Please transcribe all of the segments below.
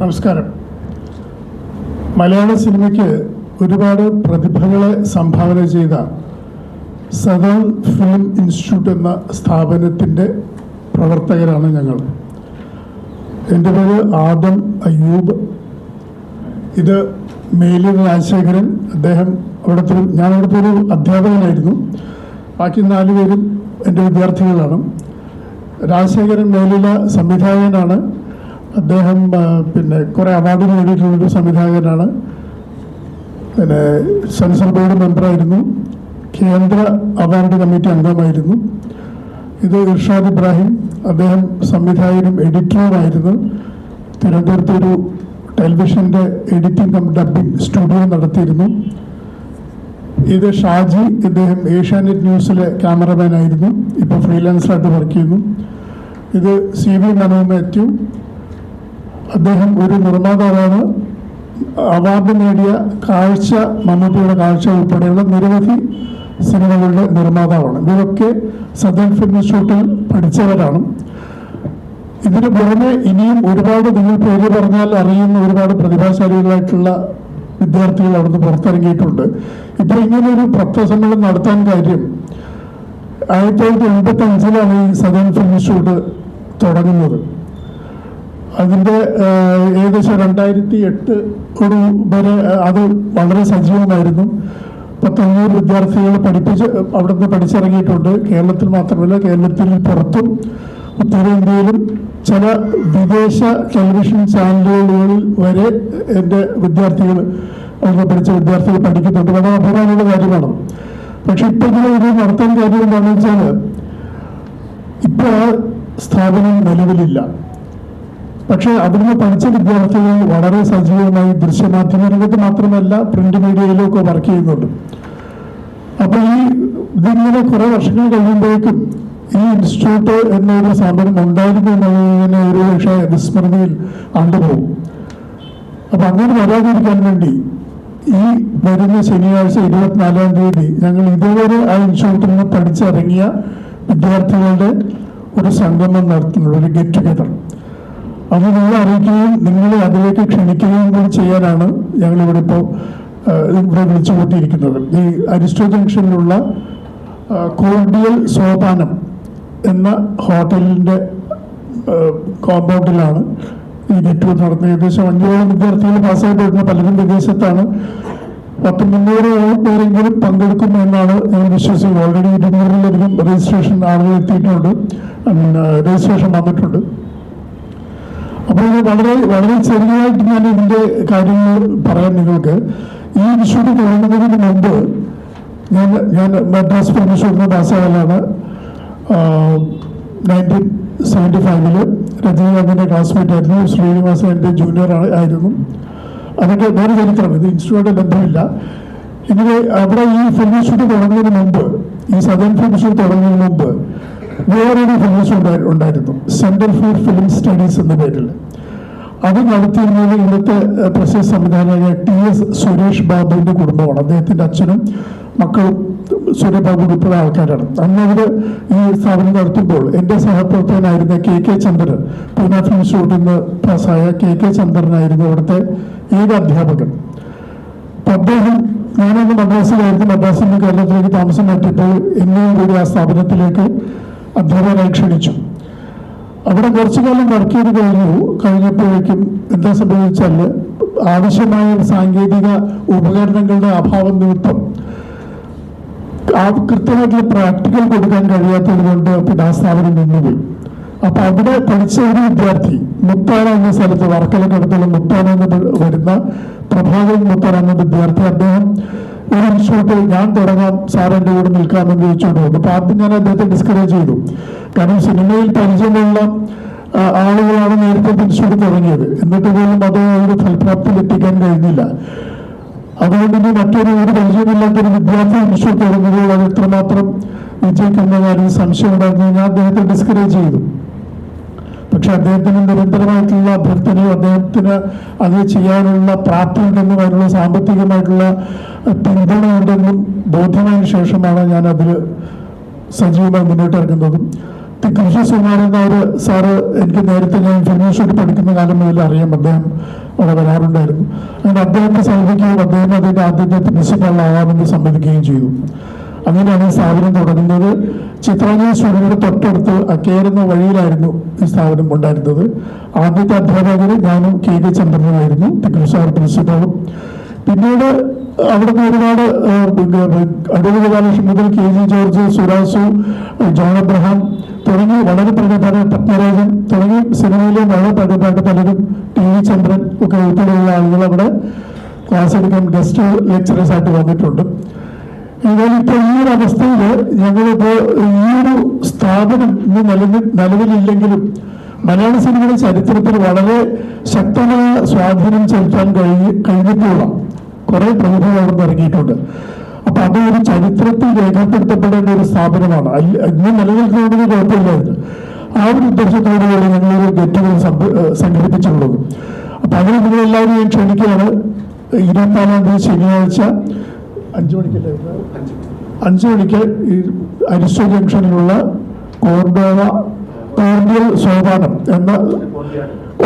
നമസ്കാരം. മലയാള സിനിമയ്ക്ക് ഒരുപാട് പ്രതിഭകളെ സംഭാവന ചെയ്ത സദൺ ഫിലിം ഇൻസ്റ്റിറ്റ്യൂട്ട് എന്ന സ്ഥാപനത്തിന്റെ പ്രവർത്തകരാണ് ഞങ്ങൾ. എന്റെ പേര് ആദം അയ്യൂബ്. ഇത് മേലിൽ രാജശേഖരൻ. അദ്ദേഹം അവിടുത്തെ ഞാൻ അവിടുത്തെ ഒരു അധ്യാപകനായിരുന്നു. ബാക്കി നാല് പേരും എന്റെ വിദ്യാർത്ഥികളാണ്. രാജശേഖരൻ മേലില സംവിധായകനാണ്. അദ്ദേഹം പിന്നെ കുറേ അവാർഡ് നേടിയിട്ടുള്ളൊരു സംവിധായകനാണ്. പിന്നെ സെൻസർ ബോർഡ് മെമ്പറായിരുന്നു. കേന്ദ്ര അവാർഡ് കമ്മിറ്റി അംഗമായിരുന്നു. ഇത് ഇർഷാദ് ഇബ്രാഹിം അദ്ദേഹം സംവിധായകനും എഡിറ്ററുമായിരുന്നു. തിരുവനന്തപുരത്ത് ഒരു ടെലിവിഷന്റെ എഡിറ്റിംഗ് കം ഡബിംഗ് സ്റ്റുഡിയോ നടത്തിയിരുന്നു. ഇത് ഷാജി ഇദ്ദേഹം ഏഷ്യാനെറ്റ് ന്യൂസിലെ ക്യാമറമാൻ ആയിരുന്നു ഇപ്പോൾ ഫ്രീലാൻസറായിട്ട് വർക്ക് ചെയ്യുന്നു. ഇത് സി വി മനോ മാത്യു അദ്ദേഹം ഒരു നിർമ്മാതാവാണ്. അവാർഡ് നേടിയ കാഴ്ച മമ്മൂട്ടിയുടെ കാഴ്ച ഉൾപ്പെടെയുള്ള നിരവധി സിനിമകളുടെ നിർമ്മാതാവാണ്. ഇവരൊക്കെ സദൻ ഫിലിം ഇൻസ്റ്റിറ്റ്യൂട്ടിൽ പഠിച്ചവരാണ്. ഇതിന് പുറമെ ഇനിയും ഒരുപാട് നിങ്ങൾ പേര് പറഞ്ഞാൽ അറിയുന്ന ഒരുപാട് പ്രതിഭാശാലികളായിട്ടുള്ള വിദ്യാർത്ഥികൾ അവിടുന്ന് പുറത്തിറങ്ങിയിട്ടുണ്ട്. ഇപ്പോൾ ഇങ്ങനെ ഒരു പത്രസമ്മേളനം നടത്താൻ കാര്യം ആയിരത്തി തൊള്ളായിരത്തി എൺപത്തി അഞ്ചിലാണ് ഈ സദൻ ഫിലിം ഇൻസ്റ്റിറ്റ്യൂട്ട് തുടങ്ങുന്നത്. അതിന്റെ ഏകദേശം രണ്ടായിരത്തി എട്ട് ഒരു വരെ അത് വളരെ സജീവമായിരുന്നു. പത്തൊമ്പത് വിദ്യാർത്ഥികൾ പഠിപ്പിച്ച് അവിടുന്ന് പഠിച്ചിറങ്ങിയിട്ടുണ്ട്. കേരളത്തിൽ മാത്രമല്ല കേരളത്തിൽ പുറത്തും ഉത്തരേന്ത്യയിലും ചില വിദേശ ടെലിവിഷൻ ചാനലുകളിൽ വരെ എന്റെ വിദ്യാർത്ഥികൾ അവിടെ പഠിച്ച വിദ്യാർത്ഥികൾ പഠിക്കുന്നുണ്ട്. വളരെ അഭിമാനമുള്ള കാര്യമാണ്. പക്ഷെ ഇപ്പം ഇങ്ങനെ ഇത് നടത്താൻ കാര്യം എന്താണെന്ന് വെച്ചാൽ ഇപ്പോൾ സ്ഥാപനം നിലവിലില്ല. പക്ഷേ അവിടുന്ന് പഠിച്ച വിദ്യാർത്ഥികൾ വളരെ സജീവമായി ദൃശ്യമാധ്യമ രംഗത്ത് മാത്രമല്ല പ്രിന്റ് മീഡിയയിലും ഒക്കെ വർക്ക് ചെയ്യുന്നുണ്ട്. അപ്പൊ ഈ ഇതിങ്ങനെ കുറെ വർഷങ്ങൾ കഴിയുമ്പോഴേക്കും ഈ ഇൻസ്റ്റിറ്റ്യൂട്ട് എന്നൊരു സാധനം ഉണ്ടായിരുന്നു എന്നുള്ളതിനെ ഒരു പക്ഷേ വിസ്മൃതിയിൽ ആണ്ടുപോകും അപ്പൊ അങ്ങനെ വരാതിരിക്കാൻ വേണ്ടി ഈ വരുന്ന ശനിയാഴ്ച ഇരുപത്തിനാലാം തീയതി ഞങ്ങൾ ഇതുവരെ ആ ഇൻസ്റ്റിറ്റ്യൂട്ടിൽ നിന്ന് പഠിച്ചിറങ്ങിയ വിദ്യാർത്ഥികളുടെ ഒരു സംഗമം നടത്തുന്നുണ്ട് ഒരു ഗെറ്റ് ടുഗെദർ അത് നിങ്ങൾ അറിയിക്കുകയും നിങ്ങളെ അതിലേക്ക് ക്ഷണിക്കുകയും കൂടി ചെയ്യാനാണ് ഞങ്ങൾ ഇവിടെ ഇപ്പോൾ ഇവിടെ വിളിച്ചു കൂട്ടിയിരിക്കുന്നത് ഈ അരിസ്റ്റോ ജംഗ്ഷനിലുള്ള കോർഡിയൽ സോപാനം എന്ന ഹോട്ടലിന്റെ കോമ്പൗണ്ടിലാണ് ഈ നെറ്റ്വർക്ക് നടത്തുന്നത് ഏകദേശം അഞ്ഞൂറോളം വിദ്യാർത്ഥികൾ പാസ്സായിട്ട് വരുന്ന പലരും വിദേശത്താണ്. പത്ത് മുന്നൂറോളം പേരെങ്കിലും പങ്കെടുക്കും എന്നാണ് ഞാൻ വിശ്വസിക്കുന്നത്. ഓൾറെഡി ഇരുന്നൂറിലധികം രജിസ്ട്രേഷൻ ആളുകൾ എത്തിയിട്ടുണ്ട്. രജിസ്ട്രേഷൻ വന്നിട്ടുണ്ട്. അപ്പോൾ ഇത് വളരെ വളരെ ചെറിയതായിട്ട് ഞാൻ ഇതിന്റെ കാര്യങ്ങൾ പറയാൻ നിങ്ങൾക്ക്. ഈ ഇൻസ്റ്റിറ്റ്യൂട്ട് തുടങ്ങുന്നതിന് മുമ്പ് ഞാൻ ഞാൻ മദ്രാസ് ഇൻസ്റ്റിറ്റ്യൂട്ടിന്റെ പാസ്സായാലാണ് നയന്റീൻ സെവന്റി ഫൈവിൽ രജനീകാന്തിന്റെ ക്ലാസ്മേറ്റ് ആയിരുന്നു. ശ്രീനിവാസ എന്റെ ജൂനിയർ ആയിരുന്നു. അതൊക്കെ വേറെ ചരിത്രം ഇത് ഇൻസ്റ്റിറ്റ്യൂട്ട് ബന്ധമില്ല. ഇങ്ങനെ അവിടെ ഈ ഫിലിം ഇൻസ്റ്റിറ്റ്യൂട്ട് തുടങ്ങുന്നതിന് മുമ്പ് ഈ സദൻ ഫിലിം ഇൻസ്റ്റിറ്റ്യൂട്ട് തുടങ്ങുന്നതിന് മുമ്പ് വേറൊരു ഫിലിംസ് ഉണ്ടായിരുന്നു. സെന്റർ ഫോർ ഫിലിം സ്റ്റഡീസ് എന്ന പേരിൽ. അത് നടത്തിയിരുന്നത് ഇന്നത്തെ ഏഹ്, സംവിധാനമായ ടി എസ് സുരേഷ് ബാബുവിന്റെ കുടുംബമാണ്. അദ്ദേഹത്തിന്റെ അച്ഛനും മക്കളും സുരേഷ് ബാബു ഉൾപ്പെടെ ആൾക്കാരാണ്. അന്ന് അവർ ഈ സ്ഥാപനം നടത്തുമ്പോൾ എന്റെ സഹപ്രവർത്തകനായിരുന്ന K K Chandran Poona film ഇൻസ്റ്റിറ്റ്യൂട്ടിൽ നിന്ന് പാസ്സായ കെ കെ ചന്ദ്രനായിരുന്നു അവിടുത്തെ ഏക അധ്യാപകൻ. അദ്ദേഹം ഞാനന്ന് മദ്രാസിലായിരുന്നു. മദ്രാസിൽ നിന്ന് കേരളത്തിലേക്ക് താമസം മാറ്റിയപ്പോൾ എന്നെയും കൂടി ആ സ്ഥാപനത്തിലേക്ക് അധ്യാപകനായി ക്ഷണിച്ചു. അവിടെ കുറച്ചു കാലം വർക്ക് ചെയ്ത് കഴിഞ്ഞു. കഴിഞ്ഞപ്പോഴേക്കും എന്താ സംഭവിച്ചാൽ ആവശ്യമായ സാങ്കേതിക ഉപകരണങ്ങളുടെ അഭാവം നിമിത്തം ആ കൃത്യമായിട്ടുള്ള പ്രാക്ടിക്കൽ കൊടുക്കാൻ കഴിയാത്തത് കൊണ്ട് പിന്നെ ആ സ്ഥാപനം നിന്നുപോയി. അപ്പൊ അവിടെ പഠിച്ച ഒരു വിദ്യാർത്ഥി മുത്താന എന്ന സ്ഥലത്ത് വർക്കലക്കടുത്തുള്ള മുത്താന എന്ന് വരുന്ന പ്രഭാകരൻ മുത്താന എന്ന വിദ്യാർത്ഥി അദ്ദേഹം ഒരു ഇൻസ്റ്റിറ്റ്യൂട്ട് ഞാൻ തുടങ്ങാം. സാർ എന്റെ കൂടെ നിൽക്കാമെന്ന് ചോദിച്ചുകൊണ്ട് വന്നു. ആദ്യം ഞാൻ അദ്ദേഹത്തെ ഡിസ്കറേജ് ചെയ്തു. കാരണം സിനിമയിൽ പരിചയമുള്ള ആളുകളാണ് നേരത്തെ ഇൻസ്റ്റിറ്റ്യൂട്ട് തുടങ്ങിയത്. എന്നിട്ട് പോലും അത് ഒരു ഫലപ്രാപ്തിയിൽ എത്തിക്കാൻ കഴിഞ്ഞില്ല. അതുകൊണ്ട് ഇനി മറ്റൊരു ഒരു പരിചയമില്ലാത്തൊരു വിദ്യാർത്ഥി ഇൻസ്റ്റിറ്റ്യൂട്ട് തുടങ്ങുമ്പോൾ അത് എത്രമാത്രം വിജയിക്കുന്ന കാര്യം സംശയം ഉണ്ടായിരുന്നു ഞാൻ അദ്ദേഹത്തെ ഡിസ്കറേജ് ചെയ്തു. പക്ഷെ അദ്ദേഹത്തിന് നിരന്തരമായിട്ടുള്ള അഭ്യർത്ഥനയും അദ്ദേഹത്തിന് അത് ചെയ്യാനുള്ള പ്രാപ്തി ഉണ്ടെന്നും അതിനുള്ള സാമ്പത്തികമായിട്ടുള്ള പിന്തുണ ഉണ്ടെന്നും ബോധ്യമായതിനു ശേഷമാണ് ഞാൻ അതിൽ സജീവമായി മുന്നോട്ട് ഇറങ്ങുന്നതും. കൃഷി സുമാരൻ ഒരു സാറ് എനിക്ക് നേരത്തെ ഞാൻ ഫിലിം പഠിക്കുന്ന കാലം മുതൽ അറിയാം അദ്ദേഹം അവിടെ വരാറുണ്ടായിരുന്നു. അങ്ങനെ അദ്ദേഹത്തെ സമീപിക്കുകയും അദ്ദേഹം അതിന്റെ ആദ്യത്തെ പ്രിൻസിപ്പളാവാമെന്ന് സമ്മതിക്കുകയും ചെയ്തു. അങ്ങനെയാണ് ഈ സ്ഥാപനം തുടങ്ങുന്നത്. ചിത്രാഞ്ജലി സ്കൂളിനോട് തൊട്ടടുത്ത് അക്കേരുന്ന വഴിയിലായിരുന്നു ഈ സ്ഥാപനം ഉണ്ടായിരുന്നത്. ആദ്യത്തെ അധ്യാപകർ ഞാനും കെ കെ ചന്ദ്രനുമായിരുന്നു തിക്കൽ സാർ പ്രിൻസിപ്പളും പിന്നീട് അവിടുന്ന് ഒരുപാട് അടൂർ ബാലകൃഷ്ണൻ മുതൽ K G George Surasu John Abraham തുടങ്ങി വളരെ പ്രഗത്ഭരായ പത്മരാജൻ തുടങ്ങി സിനിമയിലെ വളരെ പ്രഗത്ഭരായിട്ട് പലരും ടി വി ചന്ദ്രൻ ഒക്കെ ഉൾപ്പെടെയുള്ള ആളുകൾ അവിടെ ക്ലാസ് എടുക്കാൻ ഗസ്റ്റ് ലെക്ചറേഴ്സ് ആയിട്ട് വന്നിട്ടുണ്ട്. ഏതായാലും ഇപ്പോൾ ഈ ഒരു അവസ്ഥയിൽ ഞങ്ങളിപ്പോ ഈ ഒരു സ്ഥാപനം ഇന്ന് നിലവിൽ നിലവിലില്ലെങ്കിലും മലയാള സിനിമയുടെ ചരിത്രത്തിൽ വളരെ ശക്തമായ സ്വാധീനം ചെലുത്താൻ കഴിഞ്ഞ് കഴിഞ്ഞിട്ടുള്ള കുറെ പ്രതിഭകൾ അവിടെ ഇറങ്ങിയിട്ടുണ്ട്. അപ്പൊ അത് ഒരു ചരിത്രത്തിൽ രേഖപ്പെടുത്തപ്പെടേണ്ട ഒരു സ്ഥാപനമാണ്. ഇന്ന് നിലനിൽക്കുന്നതിന് കുഴപ്പമില്ലായിരുന്നു. ആ ഒരു ഉദ്ദേശത്തോടുകൂടി ഞങ്ങളൊരു ഗെറ്റുകൾ സംഘടിപ്പിച്ചിട്ടുള്ളത്. അപ്പൊ അതിന് നിങ്ങളെല്ലാവരും ഞാൻ ക്ഷണിക്കുകയാണ്. ഇരുപത്തിനാലാം തീയതി ശനിയാഴ്ച അഞ്ചു മണിക്കല്ലേ അഞ്ചു മണിക്ക് ഈ അരിസ്റ്റോ ജംഗ്ഷനിലുള്ള കോർഡോവ കോർഡിയൽ സോപാനം എന്ന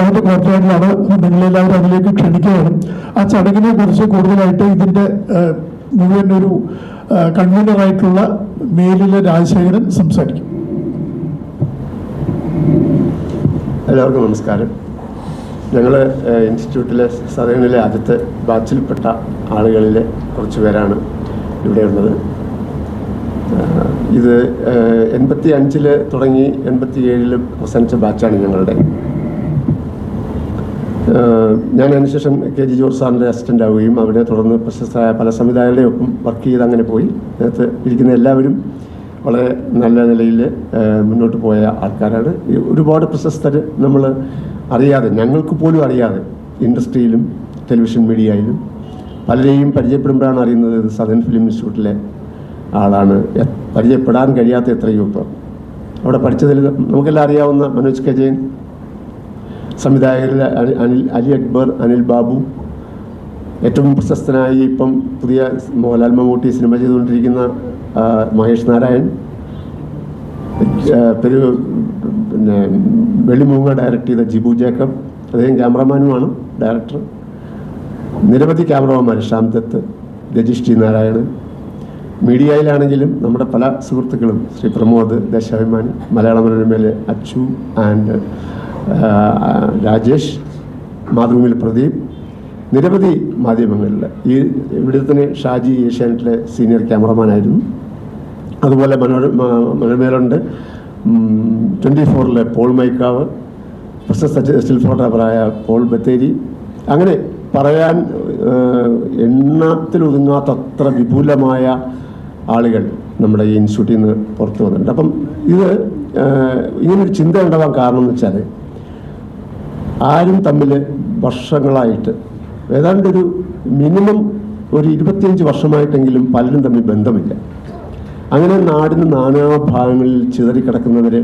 ഒരു കോർട്ടേജിലാണ് നിങ്ങളെല്ലാവരും അതിലേക്ക് ക്ഷണിക്കുകയാണ് ആ ചടങ്ങിനെ കുറിച്ച് കൂടുതലായിട്ട് ഇതിന്റെ ഏഹ്, മുഴുവൻ ഒരു കൺവീനറായിട്ടുള്ള മേലിലെ രാജശേഖരൻ സംസാരിക്കും. എല്ലാവർക്കും നമസ്കാരം. ഞങ്ങൾ ഇൻസ്റ്റിറ്റ്യൂട്ടിലെ സദനിലെ ആദ്യത്തെ ബാച്ചിൽപ്പെട്ട ആളുകളിലെ കുറച്ച് പേരാണ് ഇവിടെയുള്ളത് ഇത് എൺപത്തി അഞ്ചിൽ തുടങ്ങി എൺപത്തി ഏഴിൽ അവസാനിച്ച ബാച്ചാണ് ഞങ്ങളുടെ. ഞാൻ അതിനുശേഷം കെ ജി ജോർജ് സാറിന്റെ അസിസ്റ്റന്റ് ആവുകയും അവിടെ തുടർന്ന് പ്രശസ്തരായ പല സംവിധായകരുടെയും ഒപ്പം വർക്ക് ചെയ്ത് അങ്ങനെ പോയി. അതിനകത്ത് ഇരിക്കുന്ന എല്ലാവരും വളരെ നല്ല നിലയിൽ മുന്നോട്ട് പോയ ആൾക്കാരാണ്. ഒരുപാട് പ്രശസ്തർ നമ്മൾ അറിയാതെ ഞങ്ങൾക്ക് പോലും അറിയാതെ ഇൻഡസ്ട്രിയിലും ടെലിവിഷൻ മീഡിയയിലും പലരെയും പരിചയപ്പെടുമ്പോഴാണ് അറിയുന്നത് സദൻ ഫിലിം ഇൻസ്റ്റിറ്റ്യൂട്ടിലെ ആളാണ്. പരിചയപ്പെടാൻ കഴിയാത്ത എത്രയോ ഇപ്പം. അവിടെ പഠിച്ചതിൽ നമുക്കെല്ലാം അറിയാവുന്ന മനോജ് കെ ജയൻ സംവിധായകരിൽ അനിൽ അലി അക്ബർ അനിൽ ബാബു. ഏറ്റവും പ്രശസ്തനായി ഇപ്പം പുതിയ മോഹൻലാൽ മമ്മൂട്ടി സിനിമ ചെയ്തുകൊണ്ടിരിക്കുന്ന മഹേഷ് നാരായൺ. പെരു പിന്നെ വെള്ളിമൂങ്ങ ഡയറക്റ്റ് ചെയ്ത ജിബു ജേക്കബ്. അദ്ദേഹം ക്യാമറമാനുമാണ് ഡയറക്ടർ. നിരവധി ക്യാമറമാന്മാർ ശ്യാം ദത്ത് രജിഷ് ടി നാരായണൻ മീഡിയയിലാണെങ്കിലും നമ്മുടെ പല സുഹൃത്തുക്കളും ശ്രീ പ്രമോദ് ദേശാഭിമാനി മലയാള മനോരമയിലെ അച്ചു ആൻഡ് രാജേഷ് മാതൃഭൂമിയിൽ പ്രദീപ് നിരവധി മാധ്യമങ്ങളിൽ ഈ ഇവിടെ തന്നെ ഷാജി ഏഷ്യാനെറ്റിലെ സീനിയർ ക്യാമറമാനായിരുന്നു. അതുപോലെ മനോര മനോരമയിലുണ്ട് ട്വന്റി ഫോറിലെ പോൾ മൈക്കാവ് പ്രശസ്ത സ്റ്റിൽ ഫോട്ടോഗ്രാഫറായ പോൾ ബത്തേരി. അങ്ങനെ പറയാൻ എണ്ണത്തിലൊതുങ്ങാത്തത്ര വിപുലമായ ആളുകൾ നമ്മുടെ ഈ ഇൻസ്റ്റിറ്റ്യൂട്ടിൽ നിന്ന് പുറത്തു വന്നിട്ടുണ്ട്. അപ്പം ഇത് ഇങ്ങനൊരു ചിന്ത ഉണ്ടാവാൻ കാരണം എന്ന് വെച്ചാൽ ആരും തമ്മിൽ വർഷങ്ങളായിട്ട് ഏതാണ്ട് ഒരു മിനിമം ഒരു ഇരുപത്തിയഞ്ച് വർഷമായിട്ടെങ്കിലും പലരും തമ്മിൽ ബന്ധമില്ല. അങ്ങനെ നാടിന് നാനാഭാഗങ്ങളിൽ ചിതറിക്കിടക്കുന്നവർ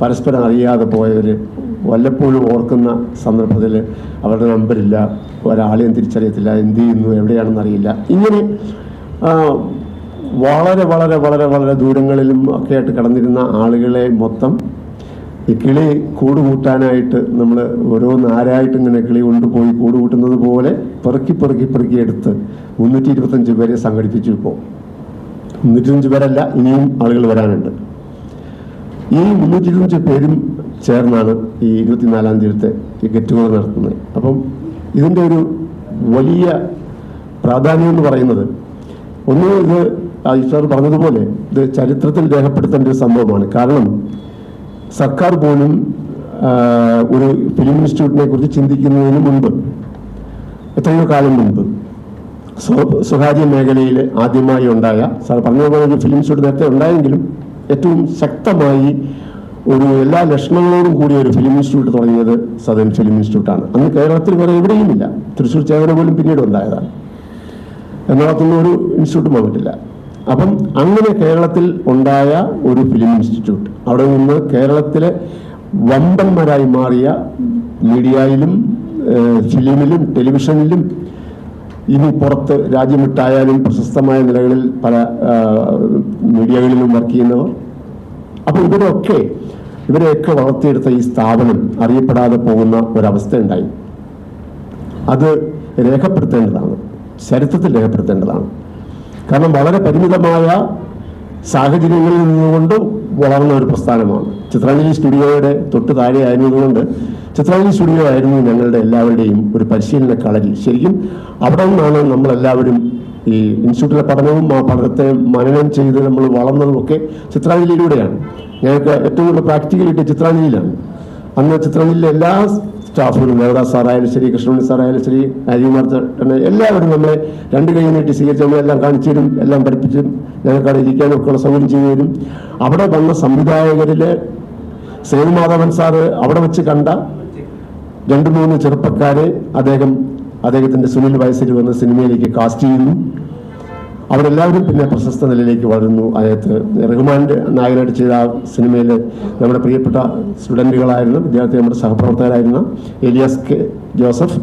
പരസ്പരം അറിയാതെ പോയവർ വല്ലപ്പോഴും ഓർക്കുന്ന സന്ദർഭത്തിൽ അവരുടെ നമ്പറില്ല ഒരാളെയും തിരിച്ചറിയത്തില്ല എന്ത് ചെയ്യുന്നു എവിടെയാണെന്ന് അറിയില്ല. ഇങ്ങനെ വളരെ വളരെ വളരെ വളരെ ദൂരങ്ങളിലും ഒക്കെ ആയിട്ട് കടന്നിരുന്ന ആളുകളെ മൊത്തം ഈ കിളി കൂടുകൂട്ടാനായിട്ട് നമ്മൾ ഓരോ നാരായിട്ട് ഇങ്ങനെ കിളി കൊണ്ടുപോയി കൂടുകൂട്ടുന്നത് പോലെ പെറുക്കി പെറുക്കി പെറുക്കി എടുത്ത് മുന്നൂറ്റി ഇരുപത്തഞ്ച് പേരെ സംഘടിപ്പിച്ചു ഇപ്പോൾ. മുന്നൂറ്റി ഇരുപത്തഞ്ച് പേരല്ല ഇനിയും ആളുകൾ വരാനുണ്ട്. ഈ മുന്നൂറ്റി ഇരുപത്തഞ്ച് പേരും ചേർന്നാണ് ഈ ഇരുപത്തിനാലാം തീയതിയിലത്തെ ഈ ഗെറ്റ് ടുഗദർ നടത്തുന്നത്. അപ്പം ഇതിന്റെ ഒരു വലിയ പ്രാധാന്യം എന്ന് പറയുന്നത് ഒന്ന് ഇത് ഈശ്വർ പറഞ്ഞതുപോലെ ഇത് ചരിത്രത്തിൽ രേഖപ്പെടുത്തേണ്ട ഒരു സംഭവമാണ്. കാരണം സർക്കാർ പോലും ഒരു ഫിലിം ഇൻസ്റ്റിറ്റ്യൂട്ടിനെ കുറിച്ച് ചിന്തിക്കുന്നതിന് മുൻപ് എത്രയോ കാലം മുൻപ് സ്വ- സ്വകാര്യ മേഖലയിൽ ആദ്യമായി ഉണ്ടായ സാർ പറഞ്ഞതുപോലെ ഒരു ഫിലിം ഇൻസ്റ്റിറ്റ്യൂട്ട് നേരത്തെ ഉണ്ടായെങ്കിലും ഏറ്റവും ശക്തമായി ഒരു എല്ലാ ലക്ഷണങ്ങളോടും കൂടിയ ഒരു ഫിലിം ഇൻസ്റ്റിറ്റ്യൂട്ട് തുടങ്ങിയത് സദൻ ഫിലിം ഇൻസ്റ്റിറ്റ്യൂട്ടാണ് അന്ന് കേരളത്തിൽ വേറെ എവിടെയുമില്ല. തൃശ്ശൂർ ചേവന പോലും പിന്നീട് ഉണ്ടായതാണ്. എറണാകുളത്തൊന്നും ഒരു ഇൻസ്റ്റിറ്റ്യൂട്ട് വന്നിട്ടില്ല. അപ്പം അങ്ങനെ കേരളത്തിൽ ഉണ്ടായ ഒരു ഫിലിം ഇൻസ്റ്റിറ്റ്യൂട്ട് അവിടെ നിന്ന് കേരളത്തിലെ വമ്പന്മാരായി മാറിയ മീഡിയയിലും ഫിലിമിലും ടെലിവിഷനിലും ഇനി പുറത്ത് രാജ്യമിട്ടായാലും പ്രശസ്തമായ നിലകളിൽ പല മീഡിയകളിലും വർക്ക് ചെയ്യുന്നവർ. അപ്പോൾ ഇവരൊക്കെ ഇവരെയൊക്കെ വളർത്തിയെടുത്ത ഈ സ്ഥാപനം അറിയപ്പെടാതെ പോകുന്ന ഒരവസ്ഥ ഉണ്ടായി അത് രേഖപ്പെടുത്തേണ്ടതാണ്. ചരിത്രത്തിൽ രേഖപ്പെടുത്തേണ്ടതാണ്. കാരണം വളരെ പരിമിതമായ സാഹചര്യങ്ങളിൽ നിന്നുകൊണ്ട് വളർന്ന ഒരു പ്രസ്ഥാനമാണ്. ചിത്രാഞ്ജലി സ്റ്റുഡിയോയുടെ തൊട്ട് താഴെ ആയിരുന്നതുകൊണ്ട് ചിത്രാഞ്ജലി സ്റ്റുഡിയോ ആയിരുന്നു ഞങ്ങളുടെ എല്ലാവരുടെയും ഒരു പരിശീലന കളരി ശരിക്കും അവിടെ നിന്നാണ് നമ്മളെല്ലാവരും ഈ ഇൻസ്റ്റിറ്റ്യൂട്ടിലെ പഠനവും ആ പഠനത്തെ മനനം ചെയ്ത് നമ്മൾ വളർന്നതും ഒക്കെ ചിത്രാഞ്ജലിയിലൂടെയാണ്. ഞങ്ങൾക്ക് ഏറ്റവും കൂടുതൽ പ്രാക്ടിക്കൽ കിട്ടിയ ചിത്രാഞ്ജലിയിലാണ്. അന്ന് ചിത്രാഞ്ജലിയിലെ എല്ലാ സ്റ്റാഫുകളും ദേവദാസ് സാറായാലും ശരി കൃഷ്ണമണി സാറായാലും ശരി അരികുമാർ ചേട്ടൻ എല്ലാവരും നമ്മളെ രണ്ട് കൈ നീട്ടി സ്വീകരിച്ച് നമ്മളെല്ലാം കാണിച്ചു തരും എല്ലാം പഠിപ്പിച്ചും ഞങ്ങൾക്ക് അവിടെ ഇരിക്കാനും ഒക്കെ ഉള്ള സൗകര്യം ചെയ്തു തരും. അവിടെ വന്ന സംവിധായകരിലെ സേതുമാധവൻ സാറ് അവിടെ വെച്ച് കണ്ട രണ്ട് മൂന്ന് ചെറുപ്പക്കാരെ അദ്ദേഹം അദ്ദേഹത്തിന്റെ സുനിൽ വയസ്സിൽ വന്ന് സിനിമയിലേക്ക് കാസ്റ്റ് ചെയ്യുന്നു. അവരെല്ലാവരും പിന്നെ പ്രശസ്ത നിലയിലേക്ക് വളരുന്നു. അതിനകത്ത് റഹ്മാന്റെ നായകനായിട്ട് ചെയ്ത ആ സിനിമയിൽ നമ്മുടെ പ്രിയപ്പെട്ട സ്റ്റുഡന്റുകളായിരുന്ന വിദ്യാർത്ഥി നമ്മുടെ സഹപ്രവർത്തകരായിരുന്ന Elias K Joseph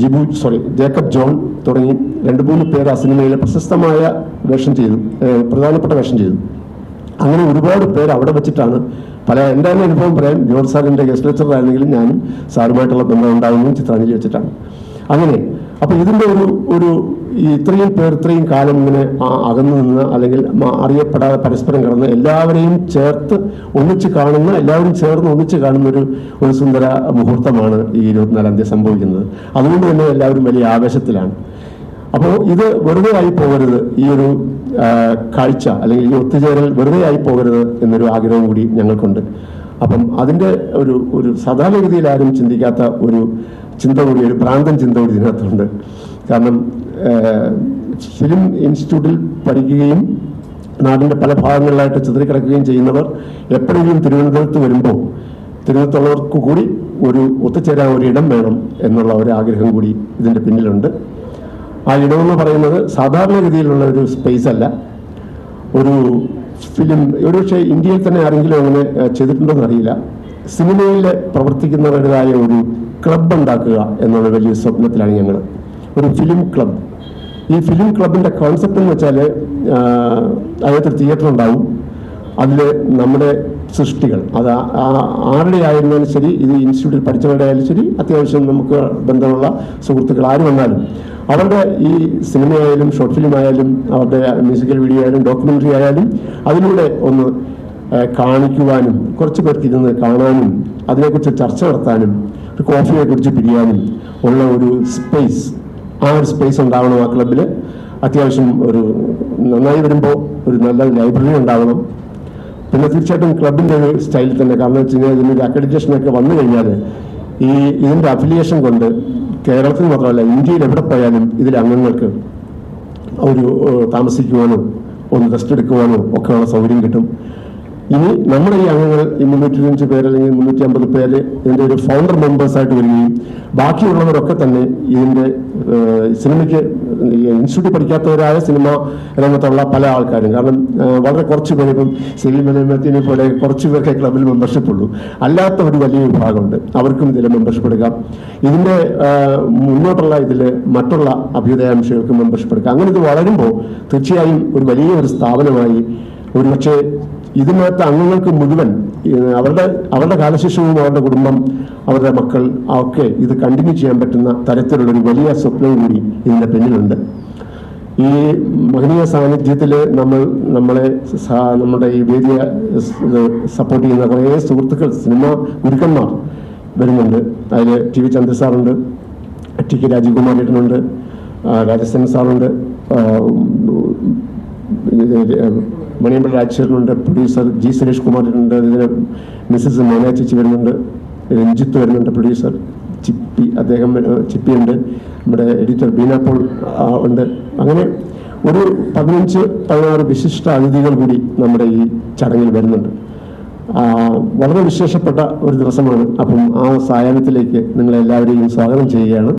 Jibu sorry Jacob John തുടങ്ങി രണ്ട് മൂന്ന് പേർ ആ സിനിമയിലെ പ്രശസ്തമായ വേഷം ചെയ്തു പ്രധാനപ്പെട്ട വേഷം ചെയ്തു. അങ്ങനെ ഒരുപാട് പേർ അവിടെ വെച്ചിട്ടാണ് പല എന്റെ തന്നെ അനുഭവം പറയാം. ജോർജ് സാറിന്റെ ഗസ്റ്റ് ലെക്ചർ ആയിരുന്നെങ്കിലും ഞാനും സാറുമായിട്ടുള്ള ബന്ധം ഉണ്ടാകുന്നതും ചിത്രാഞ്ജലി വെച്ചിട്ടാണ്. അങ്ങനെ അപ്പോൾ ഇതിന്റെ ഒരു ഒരു ഇത്രയും പേർ ഇത്രയും കാലം ഇങ്ങനെ അകന്നു നിന്ന് അല്ലെങ്കിൽ അറിയപ്പെടാതെ പരസ്പരം കിടന്ന് എല്ലാവരെയും ചേർത്ത് ഒന്നിച്ച് കാണുന്ന എല്ലാവരും ചേർന്ന് ഒന്നിച്ച് കാണുന്ന ഒരു ഒരു സുന്ദര മുഹൂർത്തമാണ് ഈ ഇരുപത്തിനാലാം തീയതി സംഭവിക്കുന്നത്. അതുകൊണ്ട് തന്നെ എല്ലാവരും വലിയ ആവേശത്തിലാണ്. അപ്പോൾ ഇത് വെറുതെ ആയി പോകരുത് ഈ ഒരു കാഴ്ച അല്ലെങ്കിൽ ഈ ഒത്തുചേരൽ വെറുതെ ആയി പോകരുത് എന്നൊരു ആഗ്രഹം കൂടി ഞങ്ങൾക്കുണ്ട്. അപ്പം അതിന്റെ ഒരു ഒരു സാധാരണഗതിയിൽ ആരും ചിന്തിക്കാത്ത ഒരു ചിന്ത കൂടി ഒരു ഭ്രാന്തൻ ചിന്ത കൂടി ഇതിനകത്തുണ്ട്. കാരണം ഫിലിം ഇൻസ്റ്റിറ്റ്യൂട്ടിൽ പഠിക്കുകയും നാടിന്റെ പല ഭാഗങ്ങളിലായിട്ട് ചിതറിക്കിടക്കുകയും ചെയ്യുന്നവർ എപ്പോഴെങ്കിലും തിരുവനന്തപുരത്ത് വരുമ്പോൾ തിരുവനന്തപുരത്തുള്ളവർക്ക് കൂടി ഒരു ഒത്തുചേരാൻ ഒരു ഇടം വേണം എന്നുള്ള ഒരു ആഗ്രഹം കൂടി ഇതിന്റെ പിന്നിലുണ്ട്. ആ ഇടമെന്ന് പറയുന്നത് സാധാരണഗതിയിലുള്ള ഒരു സ്പേസ് അല്ല. ഒരു ഫിലിം ഒരുപക്ഷെ ഇന്ത്യയിൽ തന്നെ ആരെങ്കിലും അങ്ങനെ ചെയ്തിട്ടുണ്ടോ അറിയില്ല. സിനിമയിൽ പ്രവർത്തിക്കുന്നവരുടേതായ ഒരു ക്ലബ് ഉണ്ടാക്കുക എന്നുള്ള വലിയ സ്വപ്നത്തിലാണ് ഞങ്ങൾ. ഒരു ഫിലിം ക്ലബ് ഈ ഫിലിം ക്ലബിന്റെ കോൺസെപ്റ്റ് എന്ന് വെച്ചാൽ അതിനകത്ത് തിയേറ്റർ ഉണ്ടാവും. അതിൽ നമ്മുടെ സൃഷ്ടികൾ അത് ആരുടെ ആയിരുന്നാലും ശരി ഇത് ഇൻസ്റ്റിറ്റ്യൂട്ടിൽ പഠിച്ചവരുടെ ആയാലും ശരി അത്യാവശ്യം നമുക്ക് ബന്ധമുള്ള സുഹൃത്തുക്കൾ ആര് വന്നാലും അവരുടെ ഈ സിനിമയായാലും ഷോർട്ട് ഫിലിം ആയാലും അവരുടെ മ്യൂസിക്കൽ വീഡിയോ ആയാലും ഡോക്യുമെന്ററി ആയാലും അതിലൂടെ ഒന്ന് കാണിക്കുവാനും കുറച്ച് പേർക്ക് ഇരുന്ന് കാണാനും അതിനെക്കുറിച്ച് ചർച്ച നടത്താനും ഒരു കോഫിയെ കുറിച്ച് പിരിയാനും ഉള്ള ഒരു സ്പേസ് ആ ഒരു സ്പേസ് ഉണ്ടാവണം ആ ക്ലബിൽ അത്യാവശ്യം ഒരു നന്നായി വരുമ്പോൾ ഒരു നല്ല ലൈബ്രറി ഉണ്ടാവണം. പിന്നെ തീർച്ചയായിട്ടും ക്ലബിന്റെ ഒരു സ്റ്റൈലിൽ തന്നെ. കാരണം വെച്ച് കഴിഞ്ഞാൽ ഇതിനൊരു അക്രഡിറ്റേഷനൊക്കെ വന്നു കഴിഞ്ഞാൽ ഈ ഇതിന്റെ അഫിലിയേഷൻ കൊണ്ട് കേരളത്തിൽ മാത്രമല്ല ഇന്ത്യയിൽ എവിടെ പോയാലും ഇതിലെ അംഗങ്ങൾക്ക് ഒരു താമസിക്കുവാനോ ഒന്ന് റെസ്റ്റ് എടുക്കുവാനോ ഒക്കെയുള്ള സൗകര്യം കിട്ടും. ഇനി നമ്മുടെ ഈ അംഗങ്ങൾ ഈ മുന്നൂറ്റി അഞ്ച് പേര് അല്ലെങ്കിൽ മുന്നൂറ്റി അമ്പത് പേര് ഇതിന്റെ ഒരു ഫൗണ്ടർ മെമ്പേഴ്സായിട്ട് വരികയും ബാക്കിയുള്ളവരൊക്കെ തന്നെ ഇതിന്റെ സിനിമയ്ക്ക് ഇൻസ്റ്റിറ്റ്യൂട്ട് പഠിക്കാത്തവരായ സിനിമ രംഗത്തുള്ള പല ആൾക്കാരും. കാരണം വളരെ കുറച്ച് പേര് ഇപ്പം മെനമത്തിനെ പോലെ കുറച്ച് പേർക്ക് ക്ലബിൽ മെമ്പർഷിപ്പ് ഉള്ളൂ. അല്ലാത്ത ഒരു വലിയ വിഭാഗമുണ്ട്. അവർക്കും ഇതിൽ മെമ്പർഷിപ്പ് എടുക്കാം. ഇതിന്റെ മുന്നോട്ടുള്ള ഇതിൽ മറ്റുള്ള അഭ്യുദയാംശങ്ങൾക്ക് മെമ്പർഷിപ്പ് എടുക്കാം. അങ്ങനെ ഇത് വളരുമ്പോൾ തീർച്ചയായും ഒരു വലിയ ഒരു സ്ഥാപനമായി ഒരുപക്ഷെ ഇതിനകത്ത് അംഗങ്ങൾക്ക് മുഴുവൻ അവരുടെ അവരുടെ കാലശേഷവും അവരുടെ കുടുംബം അവരുടെ മക്കൾ ഒക്കെ ഇത് കണ്ടിന്യൂ ചെയ്യാൻ പറ്റുന്ന തരത്തിലുള്ള ഒരു വലിയ സ്വപ്നം കൂടി ഇതിന്റെ പിന്നിലുണ്ട്. ഈ മഹനീയ സാന്നിധ്യത്തിൽ നമ്മൾ നമ്മളെ നമ്മുടെ ഈ വേദിയെ സപ്പോർട്ട് ചെയ്യുന്ന കുറേ സുഹൃത്തുക്കൾ സിനിമ ഗുരുക്കന്മാർ വരുന്നുണ്ട്. അതിൽ ടി വി ചന്ദ്ര സാറുണ്ട് ടി കെ രാജീവ്കുമാർ ഏട്ടനുണ്ട് രാജസ്ഥാൻ സാറുണ്ട് മണിയമ്പൽ രാജശേഖരനുണ്ട് പ്രൊഡ്യൂസർ ജി സുരേഷ് കുമാറിനുണ്ട് ഇതിന് മിസ്സസ് മോന ചേച്ചി വരുന്നുണ്ട് രഞ്ജിത്ത് വരുന്നുണ്ട് പ്രൊഡ്യൂസർ ചിപ്പി അദ്ദേഹം ചിപ്പിയുണ്ട് നമ്മുടെ എഡിറ്റർ ബീന പോൾ ഉണ്ട്. അങ്ങനെ ഒരു പതിനഞ്ച് പതിനാറ് വിശിഷ്ട അതിഥികൾ കൂടി നമ്മുടെ ഈ ചടങ്ങിൽ വരുന്നുണ്ട്. വളരെ വിശേഷപ്പെട്ട ഒരു ദിവസമാണ്. അപ്പം ആ സായാഹ്നത്തിലേക്ക് നിങ്ങളെല്ലാവരെയും സ്വാഗതം ചെയ്യുകയാണ്.